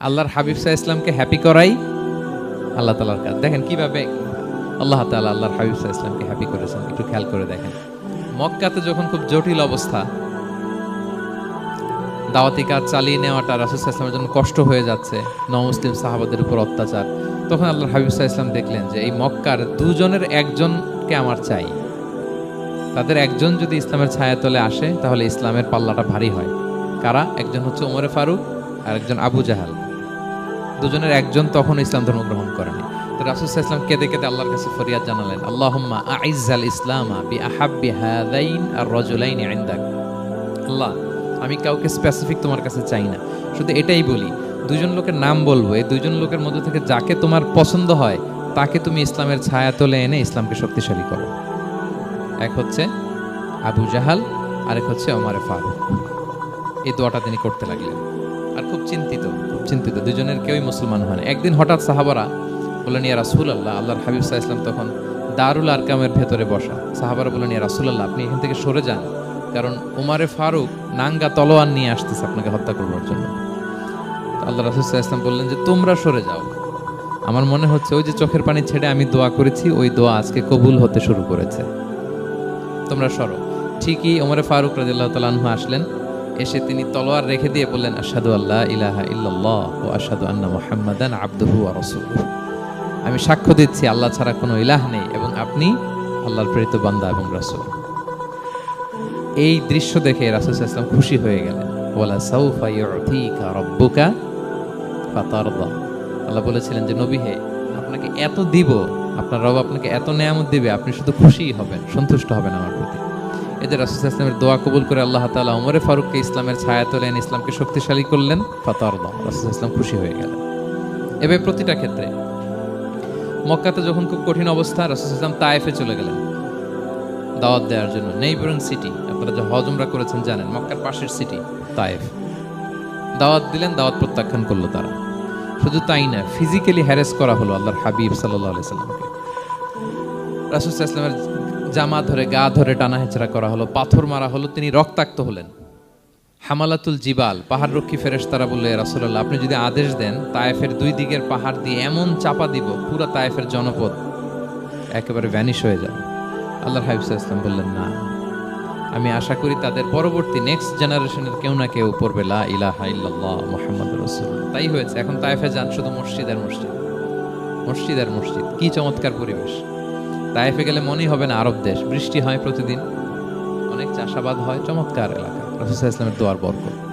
আল্লাহর হাবিব সাহা ইসলামকে হ্যাপি করাই আল্লাহ তালার কাজ। দেখেন কীভাবে আল্লাহ তালা আল্লাহর হাবিব সাহা ইসলামকে হ্যাপি করেছেন। একটু খেয়াল করে দেখেন। মক্কাতে যখন খুব জটিল অবস্থা, দাওয়াতি কাজ চালিয়ে নেওয়াটা রাসুল ইসলামের জন্য কষ্ট হয়ে যাচ্ছে, নমুসলিম সাহাবাদের উপর অত্যাচার, তখন আল্লাহর হাবিব সাহা ইসলাম দেখলেন যে এই মক্কার দুজনের একজনকে আমার চাই। তাদের একজন যদি ইসলামের ছায়াতলে আসে, তাহলে ইসলামের পাল্লাটা ভারী হয়। কারা? একজন হচ্ছে ওমরে ফারুক আর একজন আবু জাহাল। দুজনের একজন তখন ইসলাম ধর্ম গ্রহণ করেনি। তো রাসুল ইসলাম কেঁদে কেঁদে আল্লাহর কাছে ফরিয়াদ জানালেন, আল্লাহুম্মা আইজ্জাল ইসলাম বি আহাব্বি হাদাইন আর রজুলাইন ইনদাক। আল্লাহ, আমি কাউকে স্পেসিফিক তোমার কাছে চাই না। শুধু এটাই বলি, দুজন লোকের নাম বলব, এই দুজন লোকের মধ্যে থেকে যাকে তোমার পছন্দ হয়, তাকে তুমি ইসলামের ছায়া তোলে এনে ইসলামকে শক্তিশালী করো। এক হচ্ছে আবু জাহাল, আরেক হচ্ছে ওমারে ফারুক। এই দোয়াটা তিনি করতে লাগলেন। আর খুব চিন্তিত খুব চিন্তিত। দুজনের কেউই মুসলমান হয় একদিন হঠাৎ সাহাবারা বললেন, ইয়া রাসুল আল্লাহ আল্লাহর হাবিব সাহা ইসলাম তখন দারুল আরকামের ভেতরে বসা। সাহাবারা বললেন, ইয়া রাসুল আল্লাহ আপনি এখান থেকে সরে যান। কারণ উমারে ফারুক নাঙ্গা তলোয়ার নিয়ে আসতেছে আপনাকে হত্যা করবার জন্য। আল্লাহ রাসুল সাহা ইসলাম বললেন যে, তোমরা সরে যাও। আমার মনে হচ্ছে ওই যে চোখের পানি ছেড়ে আমি দোয়া করেছি, ওই দোয়া আজকে কবুল হতে শুরু করেছে। তোমরা সরো। ঠিকই ওমরে ফারুক রাজিল্লাহ তালাহু আসলেন। এসে তিনি তলোয়ার রেখে দিয়ে বললেন আসাদু আল্লাহ ইলাহা ইল্লাল্লাহ ও আসাদু আন্না মুহাম্মাদান আব্দুহু ওয়া রাসূলুহু। আমি সাক্ষ্য দিচ্ছি, আল্লাহ ছাড়া কোনো ইলাহ নেই এবং আপনি আল্লাহর প্রেরিত বান্দা এবং রাসূল। এই দৃশ্য দেখে রাসূল সাল্লাল্লাহু খুশি হয়ে গেলেন। ওয়ালা সাউফা ইউতিকা রাব্বুকা ফাতারদা। আল্লাহ বলেছিলেন যে, নবী হে, আপনাকে এত দিব, আপনার রব আপনাকে এত নেয়ামত দিবে, আপনি শুধু খুশিই হবেন, সন্তুষ্ট হবেন আমার প্রতি। যে রাসুল ইসলামের দোয়া কবুল করে আল্লাহ তাআলা ওমরে ফারুককে ইসলামের ছায়া তোলেন ইসলামকে শক্তিশালী করলেন। ফাতারদা। রাসুল ইসলাম খুশি হয়ে গেলেন। এভাবে প্রতিটা ক্ষেত্রে মক্কাতে যখন খুব কঠিন অবস্থা রাসুল ইসলাম তায়েফে চলে গেলেন। দাওয়াত দেওয়ার জন্য। নেইবরিং সিটি আপনারা যে হজমরা করেছেন জানেন মক্কার পাশের সিটি তায়েফ। দাওয়াত দিলেন দাওয়াত প্রত্যাখ্যান করল তারা। শুধু তাই না ফিজিক্যালি হ্যারেস করা হলো আল্লাহর হাবিব সাল্লাহ সাল্লামকে। রাসুল ইসলামের জামা ধরে, গা ধরে টানা হেঁচড়া করা হলো, পাথর মারা হলো, তিনি রক্তাক্ত হলেন। হামালাতুল জিবাল, পাহাড় রক্ষী ফেরেশ তারা বললে রাসুল্লাহ আপনি যদি আদেশ দেন, তায়েফের দুই দিকের পাহাড় দিয়ে এমন চাপা দিব, পুরা তায়েফের জনপদ একেবারে ভ্যানিশ হয়ে যাবে। আল্লাহর হাবিব ইসলাম বললেন, না। আমি আশা করি তাদের পরবর্তী নেক্সট জেনারেশনের কেউ না কেউ পড়বে, লা ইলাহা ইল্লাল্লাহ মুহাম্মদ রাসূল তাই হয়েছে, এখন তায়েফে যান শুধু মসজিদ আর মসজিদ। মসজিদ আর মসজিদ, কি চমৎকার পরিবেশ। তায়েফে গেলে মনেই হবে না আরব দেশ। বৃষ্টি হয় প্রতিদিন। অনেক চাষাবাদ হয়। চমৎকার এলাকা। রসুল ইসলামের দোয়ার বরকত।